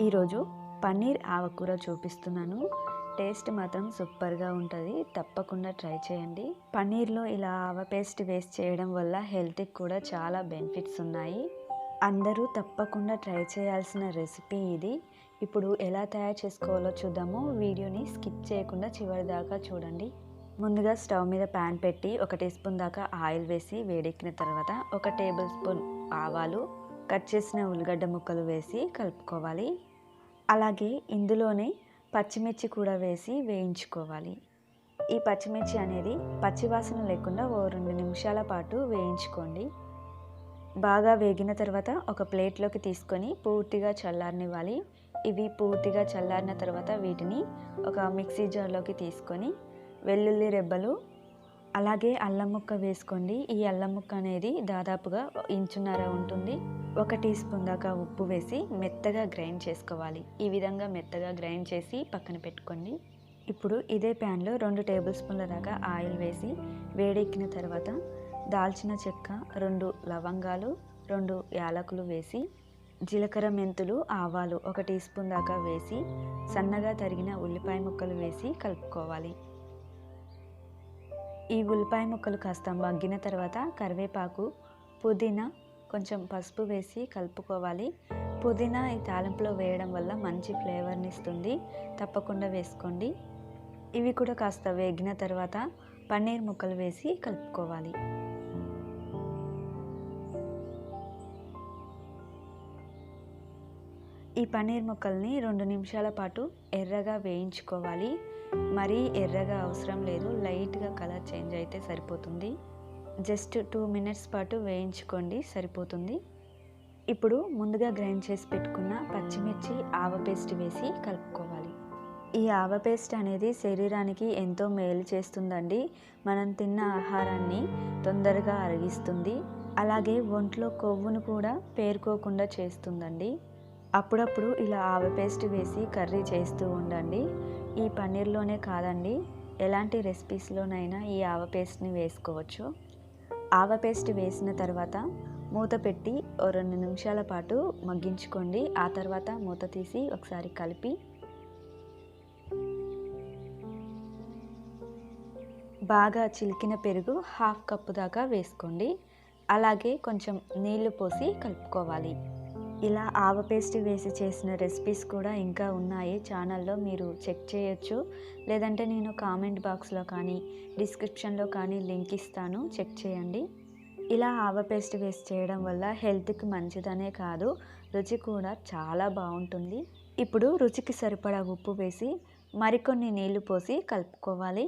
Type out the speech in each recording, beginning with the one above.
ఈరోజు పన్నీర్ ఆవకూర చూపిస్తున్నాను. టేస్ట్ మాత్రం సూపర్గా ఉంటుంది. తప్పకుండా ట్రై చేయండి. పన్నీర్లో ఇలా ఆవ పేస్ట్ వేస్ట్ చేయడం వల్ల హెల్త్కి కూడా చాలా బెనిఫిట్స్ ఉన్నాయి. అందరూ తప్పకుండా ట్రై చేయాల్సిన రెసిపీ ఇది. ఇప్పుడు ఎలా తయారు చేసుకోవాలో చూద్దాము. వీడియోని స్కిప్ చేయకుండా చివరి దాకా చూడండి. ముందుగా స్టవ్ మీద ప్యాన్ పెట్టి ఒక టీ స్పూన్ దాకా ఆయిల్ వేసి వేడెక్కిన తర్వాత ఒక టేబుల్ స్పూన్ ఆవాలు కట్ చేసిన ఉల్లిగడ్డ ముక్కలు వేసి కలుపుకోవాలి. అలాగే ఇందులోనే పచ్చిమిర్చి కూడా వేసి వేయించుకోవాలి. ఈ పచ్చిమిర్చి అనేది పచ్చివాసన లేకుండా ఓ రెండు నిమిషాల పాటు వేయించుకోండి. బాగా వేగిన తర్వాత ఒక ప్లేట్లోకి తీసుకొని పూర్తిగా చల్లారనివ్వాలి. ఇవి పూర్తిగా చల్లారిన తర్వాత వీటిని ఒక మిక్సీ జార్లోకి తీసుకొని వెల్లుల్లి రెబ్బలు అలాగే అల్లం ముక్క వేసుకోండి. ఈ అల్లం ముక్క అనేది దాదాపుగా ఇంచున్నర ఉంటుంది. ఒక టీ స్పూన్ దాకా ఉప్పు వేసి మెత్తగా గ్రైండ్ చేసుకోవాలి. ఈ విధంగా మెత్తగా గ్రైండ్ చేసి పక్కన పెట్టుకోండి. ఇప్పుడు ఇదే ప్యాన్లో రెండు టేబుల్ స్పూన్ల దాకా ఆయిల్ వేసి వేడెక్కిన తర్వాత దాల్చిన చెక్క రెండు లవంగాలు రెండు యాలకులు వేసి జీలకర్ర మెంతులు ఆవాలు ఒక టీ స్పూన్ దాకా వేసి సన్నగా తరిగిన ఉల్లిపాయ ముక్కలు వేసి కలుపుకోవాలి. ఈ ఉల్లిపాయ ముక్కలు కాస్త మగ్గిన తర్వాత కరివేపాకు పుదీనా కొంచెం పసుపు వేసి కలుపుకోవాలి. పుదీనా ఈ తాలింపులో వేయడం వల్ల మంచి ఫ్లేవర్ని ఇస్తుంది. తప్పకుండా వేసుకోండి. ఇవి కూడా కాస్త వేగిన తర్వాత పన్నీర్ ముక్కలు వేసి కలుపుకోవాలి. ఈ పన్నీర్ ముక్కల్ని రెండు నిమిషాల పాటు ఎర్రగా వేయించుకోవాలి. మరీ ఎర్రగా అవసరం లేదు లైట్గా కలర్ చేంజ్ అయితే సరిపోతుంది. జస్ట్ టూ మినిట్స్ పాటు వేయించుకోండి సరిపోతుంది. ఇప్పుడు ముందుగా గ్రైండ్ చేసి పెట్టుకున్న పచ్చిమిర్చి ఆవ పేస్ట్ వేసి కలుపుకోవాలి. ఈ ఆవ పేస్ట్ అనేది శరీరానికి ఎంతో మేలు చేస్తుందండి. మనం తిన్న ఆహారాన్ని తొందరగా అరిగిస్తుంది. అలాగే ఒంట్లో కొవ్వును కూడా పేరుకోకుండా చేస్తుందండి. అప్పుడప్పుడు ఇలా ఆవ పేస్ట్ వేసి కర్రీ చేస్తూ ఉండండి. ఈ పన్నీర్లోనే కాదండి ఎలాంటి రెసిపీస్లోనైనా ఈ ఆవ పేస్ట్ని వేసుకోవచ్చు. ఆవ పేస్ట్ వేసిన తర్వాత మూత పెట్టి ఓ రెండు నిమిషాల పాటు మగ్గించుకోండి. ఆ తర్వాత మూత తీసి ఒకసారి కలిపి బాగా చిలికిన పెరుగు హాఫ్ కప్పు దాకా వేసుకోండి. అలాగే కొంచెం నీళ్ళు పోసి కలుపుకోవాలి. ఇలా ఆవ పేస్ట్ వేసి చేసిన రెసిపీస్ కూడా ఇంకా ఉన్నాయి ఛానల్లో మీరు చెక్ చేయొచ్చు. లేదంటే నేను కామెంట్ బాక్స్లో కానీ డిస్క్రిప్షన్లో కానీ లింక్ ఇస్తాను చెక్ చేయండి. ఇలా ఆవ పేస్ట్ వేసి చేయడం వల్ల హెల్త్కి మంచిదనే కాదు రుచి కూడా చాలా బాగుంటుంది. ఇప్పుడు రుచికి సరిపడా ఉప్పు వేసి మరికొన్ని నీళ్ళు పోసి కలుపుకోవాలి.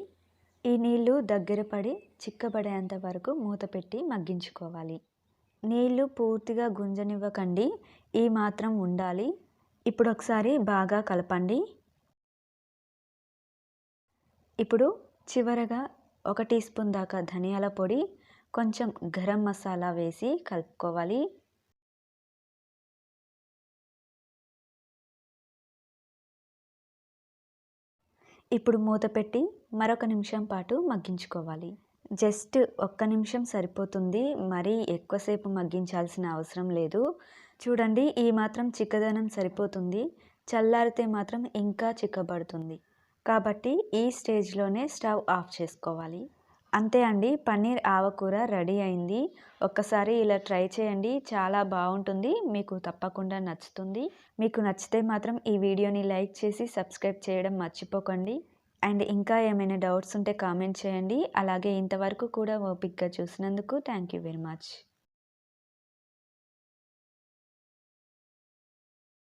ఈ నీళ్ళు దగ్గర పడి చిక్కబడేంత వరకు మూత పెట్టి మగ్గించుకోవాలి. నీళ్ళు పూర్తిగా గుంజనివ్వకండి. ఈ మాత్రం ఉండాలి. ఇప్పుడు ఒకసారి బాగా కలపండి. ఇప్పుడు చివరగా ఒక టీ స్పూన్ దాకా ధనియాల పొడి కొంచెం గరం మసాలా వేసి కలుపుకోవాలి. ఇప్పుడు మూత పెట్టి మరొక నిమిషం పాటు మగ్గించుకోవాలి. జస్ట్ ఒక్క నిమిషం సరిపోతుంది. మరీ ఎక్కువసేపు మగ్గించాల్సిన అవసరం లేదు. చూడండి ఈ మాత్రం చిక్కదనం సరిపోతుంది. చల్లారితే మాత్రం ఇంకా చిక్కబడుతుంది. కాబట్టి ఈ స్టేజ్లోనే స్టవ్ ఆఫ్ చేసుకోవాలి. అంతే అండి పన్నీర్ ఆవకూర రెడీ అయింది. ఒక్కసారి ఇలా ట్రై చేయండి చాలా బాగుంటుంది. మీకు తప్పకుండా నచ్చుతుంది. మీకు నచ్చితే మాత్రం ఈ వీడియోని లైక్ చేసి సబ్స్క్రైబ్ చేయడం మర్చిపోకండి. అండ్ ఇంకా ఏమైనా డౌట్స్ ఉంటే కామెంట్ చేయండి. అలాగే ఇంతవరకు కూడా ఓపిక్గా చూసినందుకు థ్యాంక్ యూ వెరీ మచ్.